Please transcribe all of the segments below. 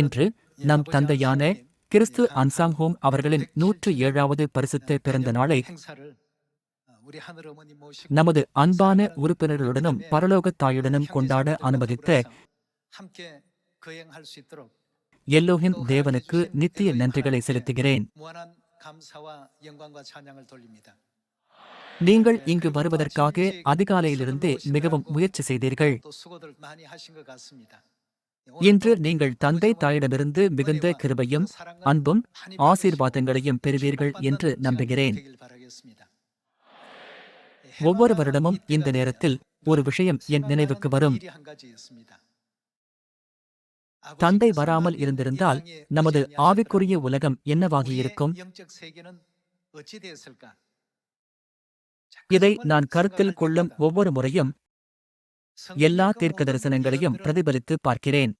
இன்று நம் தந்தையான கிறிஸ்து அன்சாங் ஹோம் அவர்களின் நூற்று ஏழாவது பரிசுத்த பிறந்த நாளை நமது அன்பான உறுப்பினர்களுடனும் பரலோக தாயுடனும் கொண்டாட அனுமதித்த எல்லோகின் தேவனுக்கு நித்திய நன்றிகளை செலுத்துகிறேன். நீங்கள் இங்கு வருவதற்காக அதிகாலையிலிருந்து மிகவும் முயற்சி செய்தீர்கள். இன்று நீங்கள் தந்தை தாயிடமிருந்து மிகுந்த கிருபையும் அன்பும் ஆசீர்வாதங்களையும் பெறுவீர்கள் என்று நம்புகிறேன். ஒவ்வொரு வருடமும் இந்த நேரத்தில் ஒரு விஷயம் என் நினைவுக்கு வரும். தந்தை வராமல் இருந்திருந்தால் நமது ஆவிக்குரிய உலகம் என்னவாகியிருக்கும்? இதை நான் கருத்தில் கொள்ளும் ஒவ்வொரு முறையும் எல்லா தீர்க்க தரிசனங்களையும் பிரதிபலித்து பார்க்கிறேன்.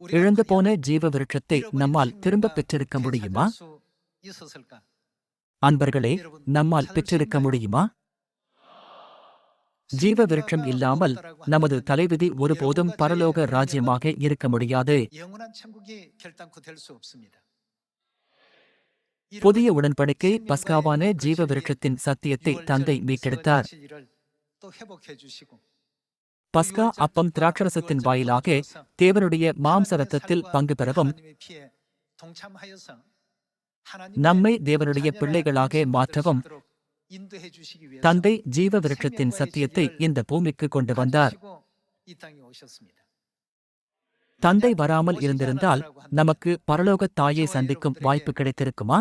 இழந்து போன ஜீவ விருட்சத்தை நம்மால் திரும்ப பெற்றிருக்க முடியுமா? அன்பர்களே நம்மால் பெற்றிருக்க முடியுமா? ஜீவ விருட்சம் இல்லாமல் நமது தலைவிதி ஒருபோதும் பரலோக ராஜ்யமாக இருக்க முடியாது. புதிய உடன்படிக்கை பஸ்காவான ஜீவ விருட்சத்தின் சத்தியத்தை தந்தை மீட்டெடுத்தார். பஸ்கா அப்பம் திராட்சரசத்தின் வாயிலாக தேவனுடைய மாம்ச ரத்தத்தில் பங்கு பெறவும் நம்மை தேவனுடைய பிள்ளைகளாக மாற்றவும் தந்தை ஜீவ விருட்சத்தின் சத்தியத்தை இந்த பூமிக்கு கொண்டு வந்தார். தந்தை வராமல் இருந்திருந்தால் நமக்கு பரலோக தாயை சந்திக்கும் வாய்ப்பு கிடைத்திருக்குமா?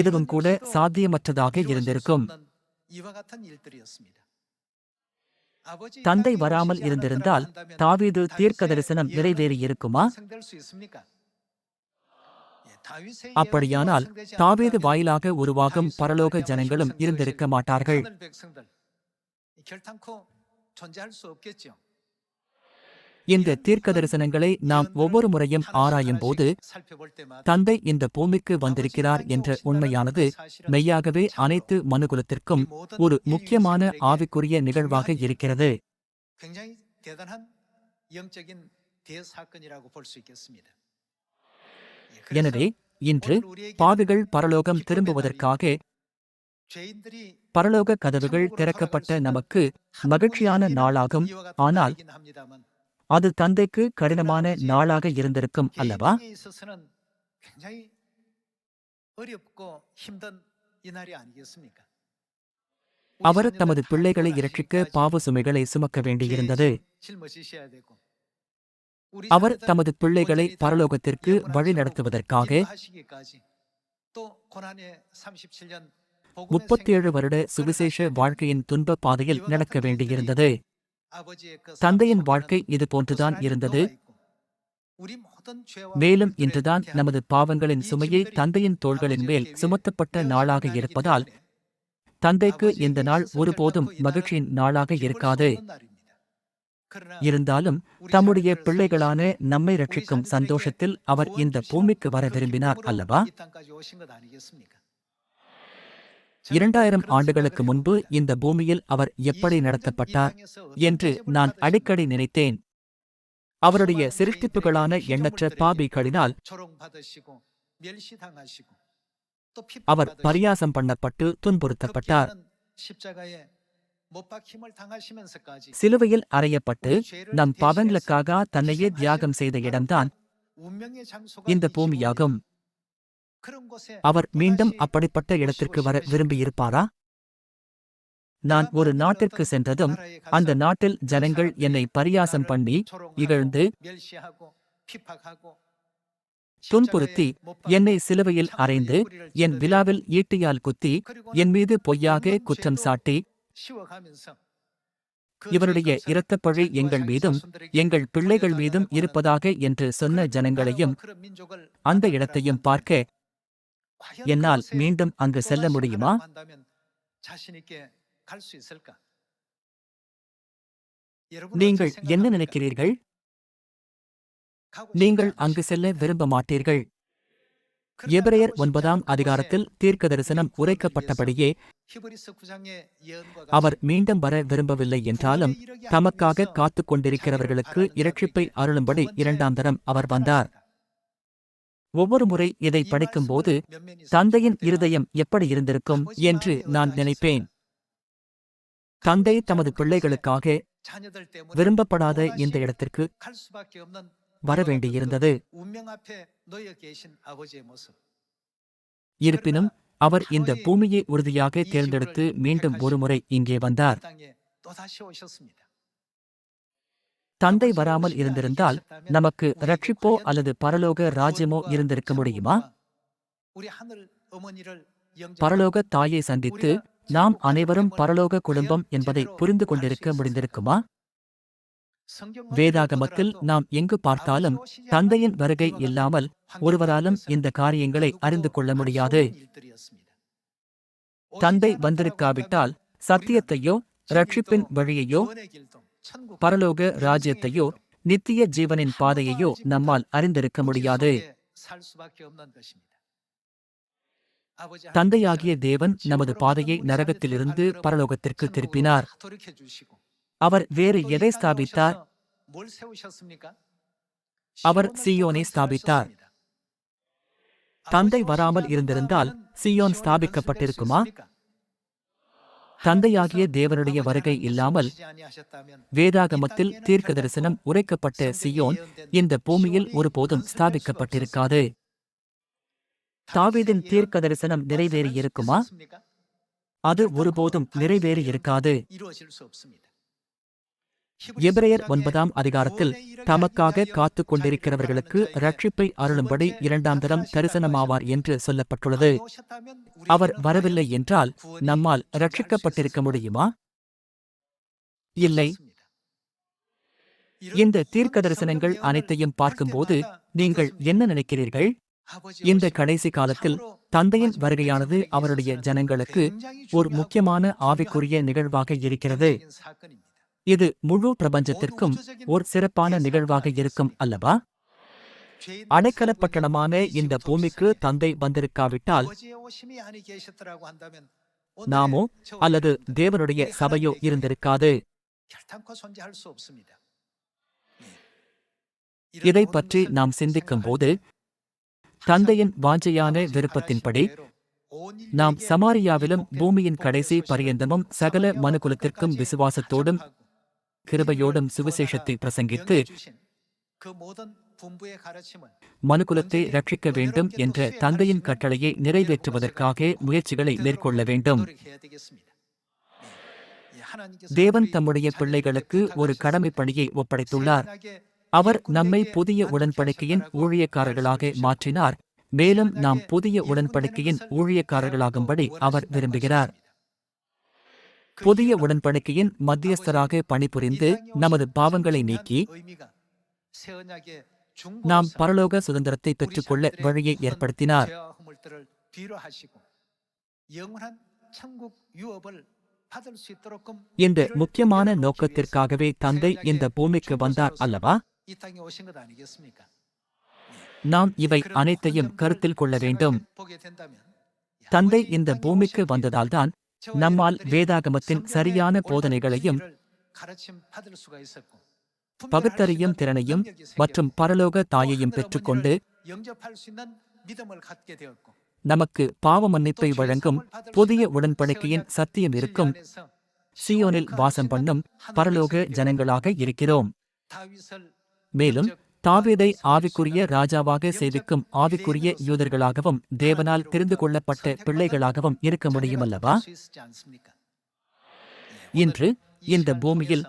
இதுவும் கூட சாத்தியமற்றதாக இருந்திருக்கும். தந்தை வராமல் இருந்திருந்தால் தாவீது தீர்க்க தரிசனம் நிறைவேறியிருக்குமா அப்படியானால் தாவீது வாயிலாக உருவாகும் பரலோக ஜனங்களும் இருந்திருக்க மாட்டார்கள். இந்த தீர்க்க தரிசனங்களை நாம் ஒவ்வொரு முறையும் ஆராயும் போது தந்தை இந்த பூமிக்கு வந்திருக்கிறார் என்ற உண்மையானது மெய்யாகவே அனைத்து மனுகுலத்திற்கும் ஒரு முக்கியமான ஆவிக்குரிய நிகழ்வாக இருக்கிறது. எனவே இன்று பாவிகள் பரலோகம் திரும்புவதற்காக பரலோக கதவுகள் திறக்கப்பட்ட நமக்கு மகிழ்ச்சியான நாளாகும். ஆனால் அது தந்தைக்கு கடினமான நாளாக இருந்திருக்கும் அல்லவா? அவர் தமது பிள்ளைகளை இரட்சிக்க பாவ சுமைகளை சுமக்க வேண்டியிருந்தது. அவர் தமது பிள்ளைகளை பரலோகத்திற்கு வழிநடத்துவதற்காக முப்பத்தேழு வருட சுவிசேஷ வாழ்க்கையின் துன்ப பாதையில் நடக்க வேண்டியிருந்தது. தந்தையின் வாழ்க்கை இது போன்றுதான் இருந்தது. மேலும் இன்றுதான் நமது பாவங்களின் சுமையை தந்தையின் தோள்களின் மேல் சுமத்தப்பட்ட நாளாக இருப்பதால் தந்தைக்கு இந்த நாள் ஒருபோதும் மகிழ்ச்சியின் நாளாக இருக்காது. இருந்தாலும் தம்முடைய பிள்ளைகளான நம்மை ரட்சிக்கும் சந்தோஷத்தில் அவர் இந்த பூமிக்கு வர விரும்பினார் அல்லவா? இரண்டாயிரம் ஆண்டுகளுக்கு முன்பு இந்த பூமியில் அவர் எப்படி நடத்தப்பட்டார் என்று நான் அடிக்கடி நினைத்தேன். அவருடைய சிருஷ்டிப்புகளான எண்ணற்ற பாபிகளினால் அவர் பரியாசம் பண்ணப்பட்டு துன்புறுத்தப்பட்டார். சிலுவையில் அறையப்பட்டு நம் பாவங்களுக்காக தன்னையே தியாகம் செய்த இடம்தான் இந்த பூமியாகும். அவர் மீண்டும் அப்படிப்பட்ட இடத்திற்கு வர விரும்பியிருப்பாரா? நான் ஒரு நாட்டிற்கு சென்றதும் அந்த நாட்டில் ஜனங்கள் என்னை பரியாசம் பண்ணி இகழ்ந்து துன்புறுத்தி என்னை சிலுவையில் அறைந்து என் விழாவில் ஈட்டியால் குத்தி என் மீது பொய்யாக குற்றம் சாட்டி இவருடைய இரத்தப்பழி எங்கள் மீதும் எங்கள் பிள்ளைகள் மீதும் இருப்பதாக என்று சொன்ன ஜனங்களையும் அந்த இடத்தையும் பார்க்க என்னால் மீண்டும் அங்கு செல்ல முடியுமா? நீங்கள் என்ன நினைக்கிறீர்கள்? நீங்கள் அங்கு செல்ல விரும்ப மாட்டீர்கள். எபிரேயர் ஒன்பதாம் அதிகாரத்தில் தீர்க்க தரிசனம் உரைக்கப்பட்டபடியே அவர் மீண்டும் வர விரும்பவில்லை என்றாலும் தமக்காக காத்துக் கொண்டிருக்கிறவர்களுக்கு இரட்சிப்பை அருளும்படி இரண்டாம் தரம் அவர் வந்தார். ஒவ்வொரு முறை இதை படிக்கும்போது தந்தையின் இருதயம் எப்படி இருந்திருக்கும் என்று நான் நினைப்பேன். தந்தை தமது பிள்ளைகளுக்காக விரும்பப்படாத இந்த இடத்திற்கு வர வேண்டியிருந்தது. இருப்பினும் அவர் இந்த பூமியை உறுதியாக தேர்ந்தெடுத்து மீண்டும் ஒருமுறை இங்கே வந்தார். தந்தை வராமல் இருந்திருந்தால் நமக்கு ரட்சிப்போ அல்லது பரலோக ராஜ்யமோ இருந்திருக்க முடியுமா? பரலோக தாயை சந்தித்து நாம் அனைவரும் பரலோக குடும்பம் என்பதை புரிந்து கொண்டிருக்க முடிந்திருக்குமா? வேதாகமத்தில் நாம் எங்கு பார்த்தாலும் தந்தையின் வருகை இல்லாமல் ஒருவராலும் இந்த காரியங்களை அறிந்து கொள்ள முடியாது. தந்தை வந்திருக்காவிட்டால் சத்தியத்தையோ ரட்சிப்பின் வழியையோ பரலோக ராஜ்யத்தையோ நித்திய ஜீவனின் பாதையையோ நம்மால் அறிந்திருக்க முடியாது. தந்தையாகிய தேவன் நமது பாதையை நரகத்திலிருந்து பரலோகத்திற்கு திருப்பினார். அவர் வேறு எதை ஸ்தாபித்தார் அவர் சீயோனை ஸ்தாபித்தார் தந்தை வராமல் இருந்திருந்தால் சீயோன் ஸ்தாபிக்கப்பட்டிருக்குமா தந்தையாகிய தேவனுடைய வருகை இல்லாமல் வேதாகமத்தில் தீர்க்க தரிசனம் உரைக்கப்பட்ட சியோன் இந்த பூமியில் ஒருபோதும் ஸ்தாபிக்கப்பட்டிருக்காது. தாவீதின் தீர்க்க தரிசனம் நிறைவேறியிருக்குமா? அது ஒருபோதும் நிறைவேறியிருக்காது. எபிரேயர் ஒன்பதாம் அதிகாரத்தில் தமக்காக காத்துக் கொண்டிருக்கிறவர்களுக்கு ரட்சிப்பை அருளும்படி இரண்டாம் தரம் தரிசனமாவார் என்று சொல்லப்பட்டுள்ளது. அவர் வரவில்லை என்றால் நம்மால் ரட்சிக்கப்பட்டிருக்க முடியுமா? இல்லை. இந்த தீர்க்க தரிசனங்கள் அனைத்தையும் பார்க்கும்போது நீங்கள் என்ன நினைக்கிறீர்கள்? இந்த கடைசி காலத்தில் தந்தையின் வருகையானது அவருடைய ஜனங்களுக்கு ஒரு முக்கியமான ஆவிக்குரிய நிகழ்வாக இருக்கிறது. இது முழு பிரபஞ்சத்திற்கும் ஒரு சிறப்பான நிகழ்வாக இருக்கும் அல்லவா? அடைக்கலப்பட்டணமான இந்த பூமிக்கு தந்தை வந்திருக்காவிட்டால் நாமோ அல்லது தேவனுடைய சபையோ இருந்திருக்காது. இதை பற்றி நாம் சிந்திக்கும் போது தந்தையின் வாஞ்சையான விருப்பத்தின்படி நாம் சமாரியாவிலும் பூமியின் கடைசி பரியந்தமும் சகல மனுகுலத்திற்கும் விசுவாசத்தோடும் கிருபையோடும் சுவிசேஷத்தை பிரசங்கித்து மனுகுலத்தை ரட்சிக்க வேண்டும் என்ற தந்தையின் கட்டளையை நிறைவேற்றுவதற்காக முயற்சிகளை மேற்கொள்ள வேண்டும். தேவன் தம்முடைய பிள்ளைகளுக்கு ஒரு கடமை பணியை ஒப்படைத்துள்ளார். அவர் நம்மை புதிய உடன்படிக்கையின் ஊழியக்காரர்களாக மாற்றினார். மேலும் நாம் புதிய உடன்படிக்கையின் ஊழியக்காரர்களாகும்படி அவர் விரும்புகிறார். புதிய உடன்படிக்கையின் மத்தியஸ்தராக பணிபுரிந்து நமது பாவங்களை நீக்கி நாம் பரலோக சுதந்திரத்தை பெற்றுக்கொள்ள வழியை ஏற்படுத்தினார். இந்த முக்கியமான நோக்கத்திற்காகவே தந்தை இந்த பூமிக்கு வந்தார் அல்லவா? நாம் இவை அனைத்தையும் கருத்தில் கொள்ள வேண்டும். தந்தை இந்த பூமிக்கு வந்ததால்தான் நம்மால் வேதாகமத்தின் சரியான போதனைகளையும் பகுத்தறியும் திறனையும் மற்றும் பரலோக தாயையும் பெற்றுக்கொண்டு நமக்கு பாவ மன்னிப்பை வழங்கும் புதிய உடன்படிக்கையின் சத்தியம் இருக்கும் சியோனில் வாசம் பண்ணும் பரலோக ஜனங்களாக இருக்கிறோம். மேலும் தாவீதை ஆவிக்குரிய ராஜாவாக சேவிக்கும் ஆவிக்குரிய யூதர்களாகவும் தேவனால் தெரிந்து கொள்ளப்பட்ட பிள்ளைகளாகவும் இருக்க முடியுமல்லவா? இன்று இந்த பூமியில்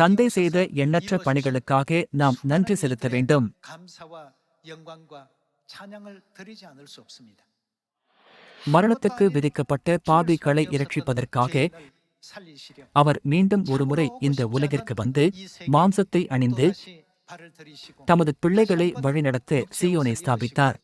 தந்தை செய்த எண்ணற்ற பணிகளுக்காக நாம் நன்றி செலுத்த வேண்டும். மரணத்துக்கு விதிக்கப்பட்ட பாபிகளை இரட்சிப்பதற்காக அவர் மீண்டும் ஒருமுறை இந்த உலகிற்கு வந்து மாம்சத்தை அணிந்து தமது பிள்ளைகளை வழிநடத்த சியோனை ஸ்தாபித்தார்.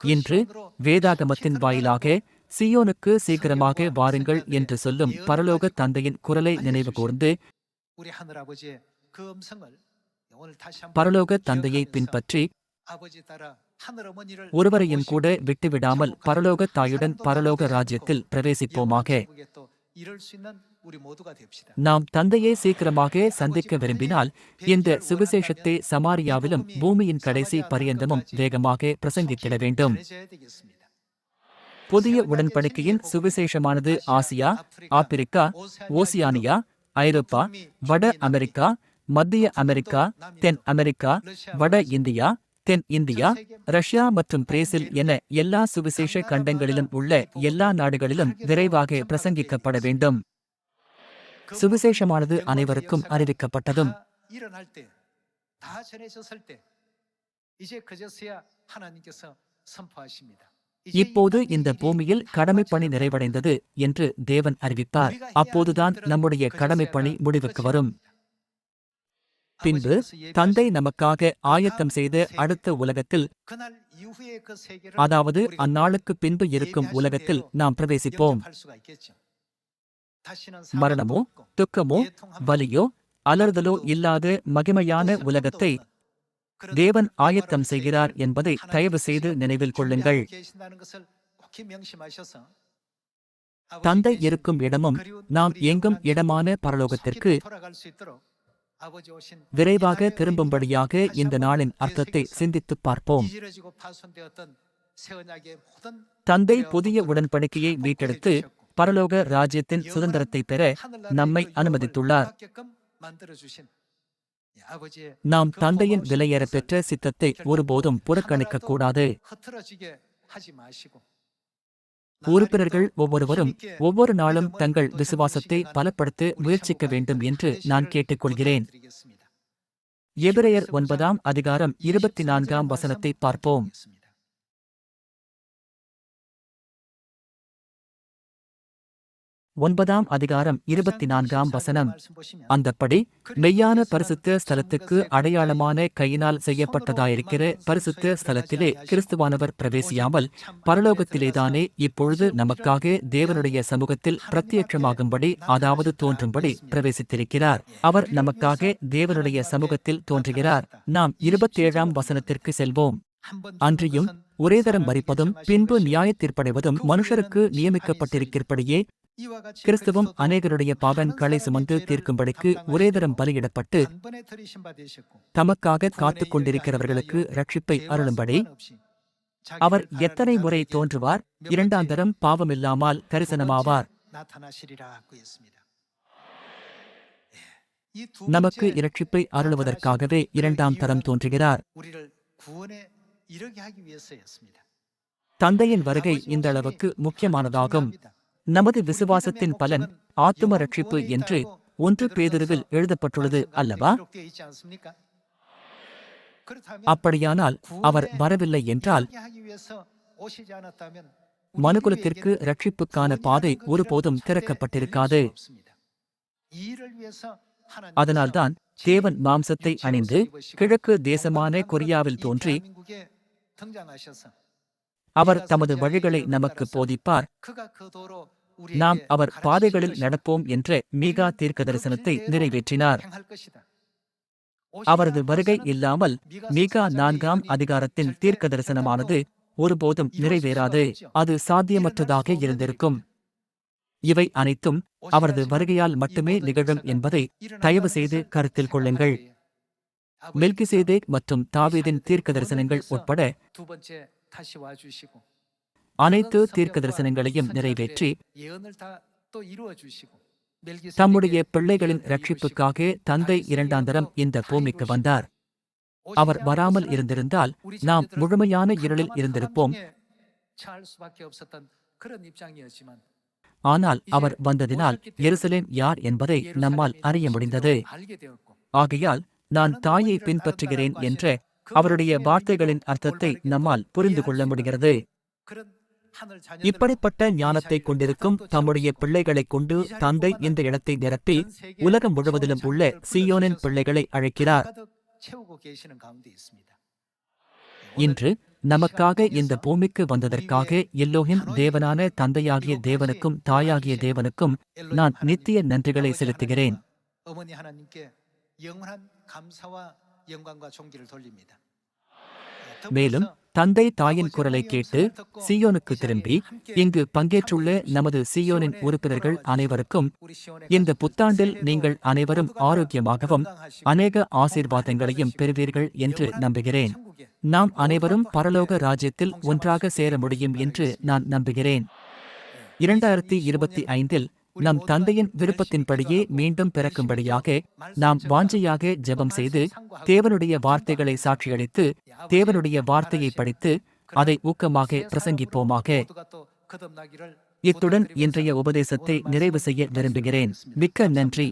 இன்று வேதாகமத்தின் வாயிலாக சியோனுக்கு சீக்கிரமாக வாருங்கள் என்று சொல்லும் பரலோக தந்தையின் குரலை நினைவு கூர்ந்து பரலோக தந்தையை பின்பற்றி ஒருவரையும் கூட விட்டுவிடாமல் பரலோக தாயுடன் பரலோக ராஜ்யத்தில் பிரவேசிப்போமாக. நாம் தந்தையை சீக்கிரமாக சந்திக்க விரும்பினால் இந்த சுவிசேஷத்தை சமாரியாவிலும் பூமியின் கடைசி பரியந்தமும் வேகமாக பிரசங்கித்திட வேண்டும். புதிய உடன்படிக்கையின் சுவிசேஷமானது ஆசியா ஆப்பிரிக்கா ஓசியானியா ஐரோப்பா வட அமெரிக்கா மத்திய அமெரிக்கா தென் அமெரிக்கா வட இந்தியா தென் இந்தியா ரஷ்யா மற்றும் பிரேசில் என எல்லா சுவிசேஷ கண்டங்களிலும் உள்ள எல்லா நாடுகளிலும் விரைவாக பிரசங்கிக்கப்பட வேண்டும். சுவிசேஷமானது அனைவருக்கும் அறிவிக்கப்பட்டதும். இப்போது இந்த பூமியில் கடமைப்பணி நிறைவடைந்தது என்று தேவன் அறிவிப்பார். அப்போதுதான் நம்முடைய கடமைப்பணி முடிவுக்கு வரும். பின்பு தந்தை நமக்காக ஆயத்தம் செய்த அடுத்த உலகத்தில் அதாவது அந்நாளுக்கு பின்பு இருக்கும் உலகத்தில் நாம் பிரவேசிப்போம். மரணமோ துக்கமோ வலியோ அலறுதலோ இல்லாத மகிமையான உலகத்தை தேவன் ஆயத்தம் செய்கிறார் என்பதை தயவு செய்து நினைவில் கொள்ளுங்கள். தந்தை இருக்கும் இடமும் நாம் எங்கும் இடமான பரலோகத்திற்கு விரைவாக திரும்பும்படியாக இந்த நாளின் அர்த்தத்தை சிந்தித்து பார்ப்போம். தந்தை புதிய உடன்படிக்கையை மீட்டெடுத்து பரலோக ராஜ்யத்தின் சுதந்திரத்தை பெற நம்மை அனுமதித்துள்ளார். நாம் தந்தையின் விலையேற பெற்ற சித்தத்தை ஒருபோதும் புறக்கணிக்க கூடாது. உறுப்பினர்கள் ஒவ்வொருவரும் ஒவ்வொரு நாளும் தங்கள் விசுவாசத்தை பலப்படுத்த முயற்சிக்க வேண்டும் என்று நான் கேட்டுக்கொள்கிறேன். எபிரேயர் ஒன்பதாம் அதிகாரம் இருபத்தி நான்காம் வசனத்தை பார்ப்போம். ஒன்பதாம் அதிகாரம் இருபத்தி நான்காம் வசனம். அந்தப்படி மெய்யான பரிசுத்த ஸ்தலத்துக்கு அடையாளமான கையினால் செய்யப்பட்டதாயிருக்கிற பரிசுத்த ஸ்தலத்திலே கிறிஸ்துவானவர் பிரவேசியாமல் பரலோகத்திலேதானே இப்பொழுது நமக்காக தேவனுடைய சமூகத்தில் பிரத்யட்சமாகும்படி அதாவது தோன்றும்படி பிரவேசித்திருக்கிறார். அவர் நமக்காக தேவனுடைய சமூகத்தில் தோன்றுகிறார். நாம் இருபத்தேழாம் வசனத்திற்கு செல்வோம். அன்றியும் ஒரே தரம் மறிப்பதும் பின்பு நியாயத்தீர்ப்படைவதும் மனுஷருக்கு நியமிக்கப்பட்டிருக்கிறபடியே கிறிஸ்துவும் அநேகருடைய பாவன்களை சுமந்து தீர்க்கும்படிக்கு ஒரே தரம் பலியிடப்பட்டு தமக்காக காத்துக் கொண்டிருக்கிறவர்களுக்கு ரட்சிப்பை அருளும்படி அவர் எத்தனை முறை தோன்றுவார்? இரண்டாம் தரம் பாவமில்லாமல் கரிசனமாவார் நமக்கு இரட்சிப்பை அருளுவதற்காகவே இரண்டாம் தரம் தோன்றுகிறார். தந்தையின் வருகை இந்த அளவுக்கு முக்கியமானதாகும். நமது விசுவாசத்தின் பலன் ஆத்தும ரட்சிப்பு என்று ஒன்று பேதுருவில் எழுதப்பட்டுள்ளது அல்லவா? அப்படியானால் அவர் வரவில்லை என்றால் மனுகுலத்திற்கு ரட்சிப்புக்கான பாதை ஒருபோதும் திறக்கப்பட்டிருக்காது. அதனால்தான் தேவன் மாம்சத்தை அணிந்து கிழக்கு தேசமான கொரியாவில் தோன்றி அவர் தமது வழிகளை நமக்கு போதிப்பார். நாம் அவர் பாதைகளில் நடப்போம் என்ற மீகா தீர்க்க தரிசனத்தை நிறைவேற்றினார். அவரது வருகை இல்லாமல் மீகா நான்காம் அதிகாரத்தின் தீர்க்க தரிசனமானது ஒருபோதும் நிறைவேறாது. அது சாத்தியமற்றதாக இருந்திருக்கும். இவை அனைத்தும் அவரது வருகையால் மட்டுமே நிகழும் என்பதை தயவு செய்து கருத்தில் கொள்ளுங்கள். மெல்கிசேதேக் மற்றும் தாவீதின் தீர்க்க தரிசனங்கள் உட்பட அனைத்து தீர்க்க தரிசனங்களையும் நிறைவேற்றி தம்முடைய பிள்ளைகளின் ரட்சிப்புக்காக தந்தை இரண்டாந்தரம் இந்த பூமிக்கு வந்தார். அவர் வராமல் இருந்திருந்தால் நாம் முழுமையான இருளில் இருந்திருப்போம். ஆனால் அவர் வந்ததினால் எருசலேம் யார் என்பதை நம்மால் அறிய முடிந்தது. ஆகையால் நான் தாயை பின்பற்றுகிறேன் என்ற அவருடைய வார்த்தைகளின் அர்த்தத்தை நம்மால் புரிந்து கொள்ள முடிகிறது இப்படிப்பட்ட ஞானத்தை கொண்டிருக்கும் தம்முடைய பிள்ளைகளைக் கொண்டு தந்தை இந்த இடத்தை நிரப்பி உலகம் முழுவதிலும் உள்ள சியோனின் பிள்ளைகளை அழைக்கிறார் இன்று நமக்காக இந்த பூமிக்கு வந்ததற்காக எல்லோஹிம் தேவனான தந்தையாகிய தேவனுக்கும் தாயாகிய தேவனுக்கும் நான் நித்திய நன்றிகளை செலுத்துகிறேன் மேலும் தந்தை தாயின் குரலை கேட்டு சியோனுக்கு திரும்பி இங்கு பங்கேற்றுள்ள நமது சியோனின் உறுப்பினர்கள் அனைவருக்கும் இந்த புத்தாண்டில் நீங்கள் அனைவரும் ஆரோக்கியமாகவும் அநேக ஆசீர்வாதங்களையும் பெறுவீர்கள் என்று நம்புகிறேன் நாம் அனைவரும் பரலோக ராஜ்யத்தில் ஒன்றாக சேர முடியும் என்று நான் நம்புகிறேன் இரண்டாயிரத்தி இருபத்தி ஐந்தில் நம் தந்தையின் விருப்பத்தின்படியே மீண்டும் பிறக்கும்படியாக நாம் வாஞ்சையாக ஜெபம் செய்து தேவனுடைய வார்த்தைகளை சாட்சியளித்து தேவனுடைய வார்த்தையை படித்து அதை ஊக்கமாக பிரசங்கிப்போமாக. இத்துடன் இன்றைய உபதேசத்தை நிறைவு செய்ய விரும்புகிறேன். மிக்க நன்றி.